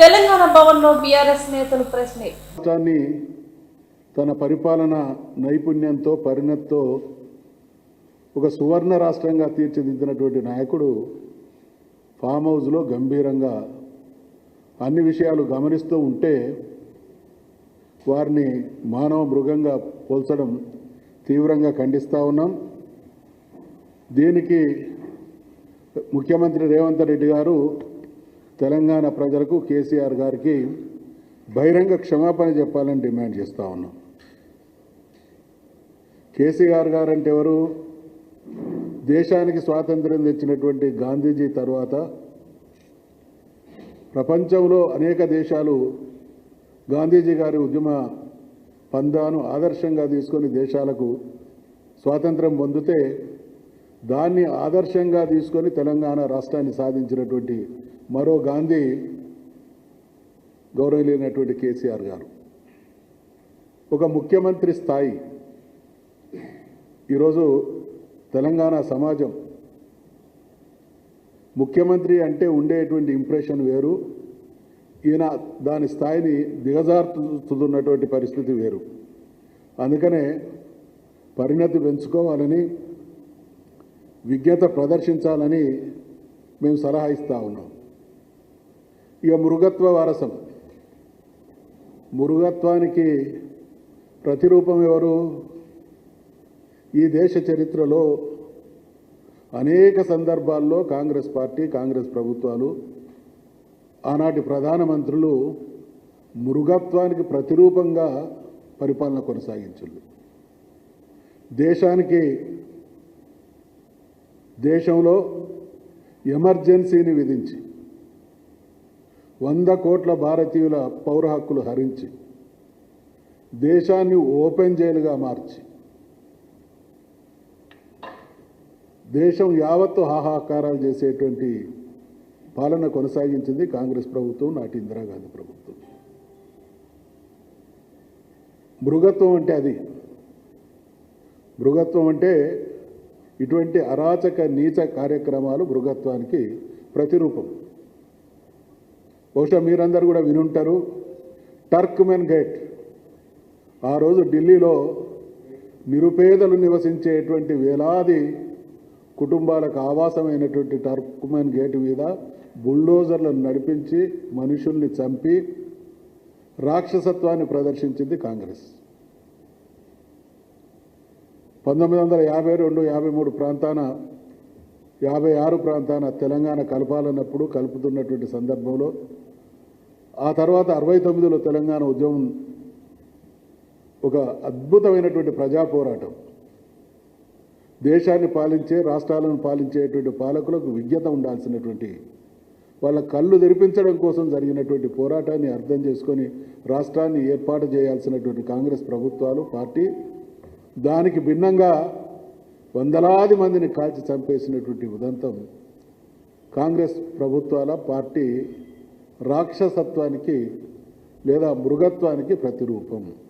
తెలంగాణ భవన్లో బీఆర్ఎస్ నేతలు ప్రెస్ రాష్ట్రాన్ని తన పరిపాలన నైపుణ్యంతో పరిణతితో ఒక సువర్ణ రాష్ట్రంగా తీర్చిదిద్దినటువంటి నాయకుడు ఫామ్ హౌస్లో గంభీరంగా అన్ని విషయాలు గమనిస్తూ ఉంటే వారిని మానవ మృగంగా పోల్చడం తీవ్రంగా ఖండిస్తూ ఉన్నాం. దీనికి ముఖ్యమంత్రి రేవంత్ రెడ్డి గారు తెలంగాణ ప్రజలకు కేసీఆర్ గారికి బహిరంగ క్షమాపణ చెప్పాలని డిమాండ్ చేస్తూ ఉన్నాం. కేసీఆర్ గారు అంటే ఎవరు? దేశానికి స్వాతంత్ర్యం తెచ్చినటువంటి గాంధీజీ తర్వాత ప్రపంచంలో అనేక దేశాలు గాంధీజీ గారి ఉద్యమ పందాను ఆదర్శంగా తీసుకొని దేశాలకు స్వాతంత్రం పొందితే దాన్ని ఆదర్శంగా తీసుకొని తెలంగాణ రాష్ట్రాన్ని సాధించినటువంటి మరో గాంధీ గౌరవలేనటువంటి కేసీఆర్ గారు. ఒక ముఖ్యమంత్రి స్థాయి. ఈరోజు తెలంగాణ సమాజం ముఖ్యమంత్రి అంటే ఉండేటువంటి ఇంప్రెషన్ వేరు. ఈయన దాని స్థాయిని దిగజారుతున్నటువంటి పరిస్థితి వేరు. అందుకనే పరిణతి పెంచుకోవాలని విజ్ఞత ప్రదర్శించాలని మేము సలహా ఇస్తా ఉన్నాం. ఇక మృగత్వ వారసం. మృగత్వానికి ప్రతిరూపం ఎవరు? ఈ దేశ చరిత్రలో అనేక సందర్భాల్లో కాంగ్రెస్ పార్టీ కాంగ్రెస్ ప్రభుత్వాలు ఆనాటి ప్రధానమంత్రులు మృగత్వానికి ప్రతిరూపంగా పరిపాలన కొనసాగించారు దేశానికి దేశంలో ఎమర్జెన్సీని విధించి వంద కోట్ల భారతీయుల పౌర హక్కులు హరించి దేశాన్ని ఓపెన్ జైలుగా మార్చి దేశం యావత్తు హాహాకారాలు చేసేటువంటి పాలన కొనసాగించింది కాంగ్రెస్ ప్రభుత్వం నాటి ఇందిరాగాంధీ ప్రభుత్వం. మృగత్వం అంటే అది. మృగత్వం అంటే ఇటువంటి అరాచక నీచ కార్యక్రమాలు మృగత్వానికి ప్రతిరూపం. బహుశా మీరందరూ కూడా వినుంటారు. టర్క్మెన్ గేట్. ఆ రోజు ఢిల్లీలో నిరుపేదలు నివసించేటువంటి వేలాది కుటుంబాలకు ఆవాసమైనటువంటి టర్క్మెన్ గేట్ మీద బుల్డోజర్లను నడిపించి మనుషుల్ని చంపి రాక్షసత్వాన్ని ప్రదర్శించింది కాంగ్రెస్. పంతొమ్మిది వందల యాభై రెండు యాభై మూడు ప్రాంతాన యాభై ఆరు ప్రాంతాన తెలంగాణ కలపాలన్నప్పుడు కలుపుతున్నటువంటి సందర్భంలో ఆ తర్వాత అరవై తొమ్మిదిలో తెలంగాణ ఉద్యమం ఒక అద్భుతమైనటువంటి ప్రజా పోరాటం దేశాన్ని పాలించే రాష్ట్రాలను పాలించేటువంటి పాలకులకు విజ్ఞత ఉండాల్సినటువంటి వాళ్ళ కళ్ళు తెరిపించడం కోసం జరిగినటువంటి పోరాటాన్ని అర్థం చేసుకొని రాష్ట్రాన్ని ఏర్పాటు చేయాల్సినటువంటి కాంగ్రెస్ ప్రభుత్వాలు పార్టీ దానికి భిన్నంగా వందలాది మందిని కాల్చి చంపేసినటువంటి ఉదంతం కాంగ్రెస్ ప్రభుత్వాల పార్టీ రాక్షసత్వానికి లేదా మృగత్వానికి ప్రతిరూపం.